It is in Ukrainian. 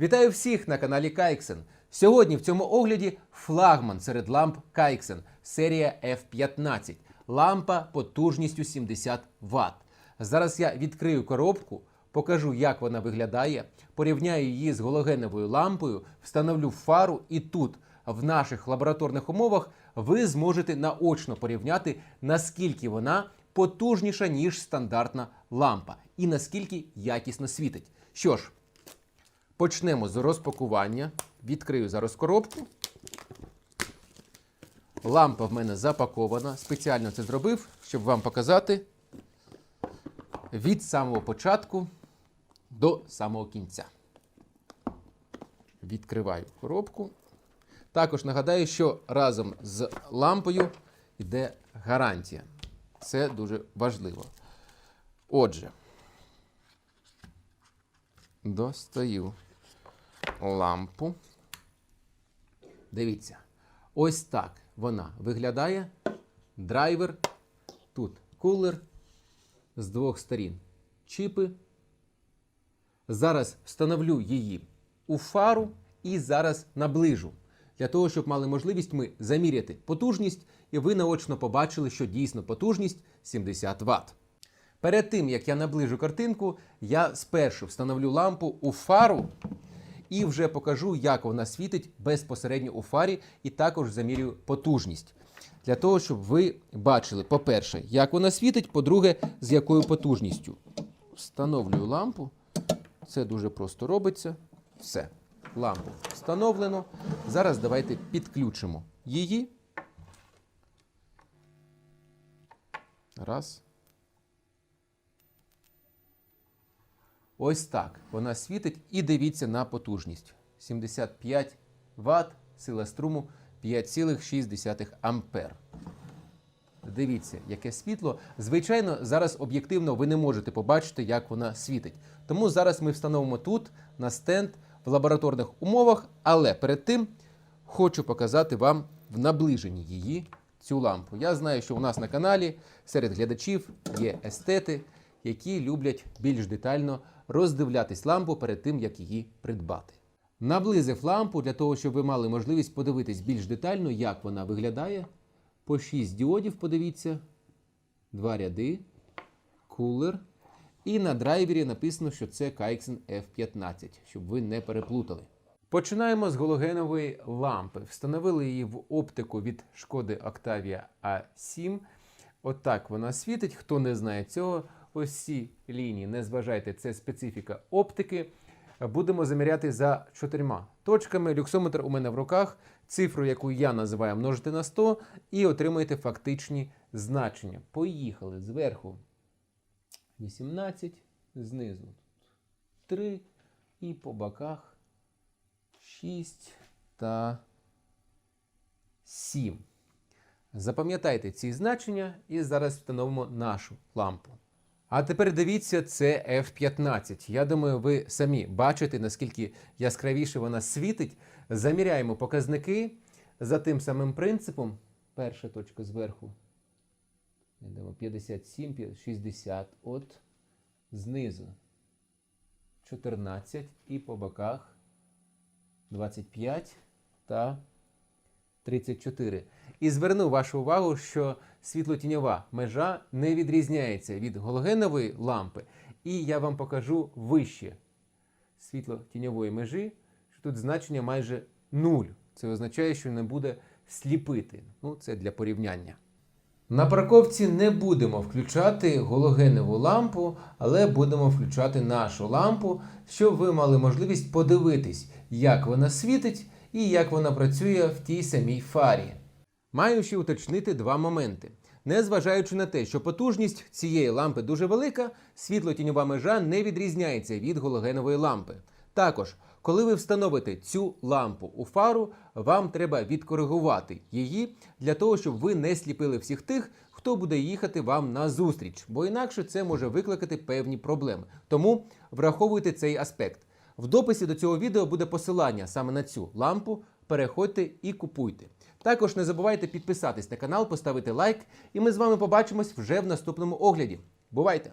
Вітаю всіх на каналі Кайксен. Сьогодні в цьому огляді флагман серед ламп Кайксен серія F15. Лампа потужністю 70 Вт. Зараз я відкрию коробку, покажу, як вона виглядає, порівняю її з галогеновою лампою, встановлю фару і тут, в наших лабораторних умовах, ви зможете наочно порівняти, наскільки вона потужніша, ніж стандартна лампа, і наскільки якісно світить. Що ж, Почнемо з розпакування. Відкрию зараз коробку. Лампа в мене запакована. Спеціально це зробив, щоб вам показати від самого початку до самого кінця. Відкриваю коробку. Також нагадаю, що разом з лампою йде гарантія. Це дуже важливо. Отже, достаю лампу. Дивіться, ось так вона виглядає. Драйвер, тут кулер з двох сторін чіпи. Зараз встановлю її у фару і зараз наближу. Для того, щоб мали можливість ми заміряти потужність, і ви наочно побачили, що дійсно потужність 70 Вт. Перед тим, як я наближу картинку, я спершу встановлю лампу у фару і вже покажу, як вона світить безпосередньо у фарі, і також замірюю потужність. Для того, щоб ви бачили, по-перше, як вона світить, по-друге, з якою потужністю. Встановлюю лампу. Це дуже просто робиться. Все. Лампу встановлено. Зараз давайте підключимо її. Раз. Ось так вона світить і дивіться на потужність. 75 Вт, сила струму 5,6 ампер. Дивіться, яке світло. Звичайно, зараз об'єктивно ви не можете побачити, як вона світить. Тому зараз ми встановимо тут на стенд в лабораторних умовах, але перед тим хочу показати вам в наближенні її цю лампу. Я знаю, що у нас на каналі серед глядачів є естети, які люблять більш детально роздивлятись лампу перед тим, як її придбати. Наблизив лампу для того, щоб ви мали можливість подивитись більш детально, як вона виглядає. По 6 діодів, подивіться, два ряди, кулер. І на драйвері написано, що це Kaizen F15, щоб ви не переплутали. Починаємо з галогенової лампи. Встановили її в оптику від шкоди Octavia A7. Отак вона світить. Хто не знає цього, ось ці лінії, не зважайте, це специфіка оптики. Будемо заміряти за чотирма точками. Люксометр у мене в руках, цифру, яку я називаю, множити на 100, і отримаєте фактичні значення. Поїхали зверху 18, знизу 3 і по боках 6 та 7. Запам'ятайте ці значення і зараз встановимо нашу лампу. А тепер дивіться, це F15. Я думаю, ви самі бачите, наскільки яскравіше вона світить. Заміряємо показники за тим самим принципом. Перша точка зверху. Йдемо 57, 60. От знизу 14 і по боках 25 та 34. І зверну вашу увагу, що світлотіньова межа не відрізняється від галогенової лампи. І я вам покажу вище світло-тіньової межі, що тут значення майже 0. Це означає, що не буде сліпити. Ну, це для порівняння. На парковці не будемо включати галогенову лампу, але будемо включати нашу лампу, щоб ви мали можливість подивитись, як вона світить і як вона працює в тій самій фарі. Маю ще уточнити два моменти. Незважаючи на те, що потужність цієї лампи дуже велика, світло-тіньова межа не відрізняється від галогенової лампи. Також, коли ви встановите цю лампу у фару, вам треба відкоригувати її для того, щоб ви не сліпили всіх тих, хто буде їхати вам на зустріч, бо інакше це може викликати певні проблеми. Тому враховуйте цей аспект. В дописі до цього відео буде посилання саме на цю лампу. Переходьте і купуйте. Також не забувайте підписатись на канал, поставити лайк, і ми з вами побачимось вже в наступному огляді. Бувайте!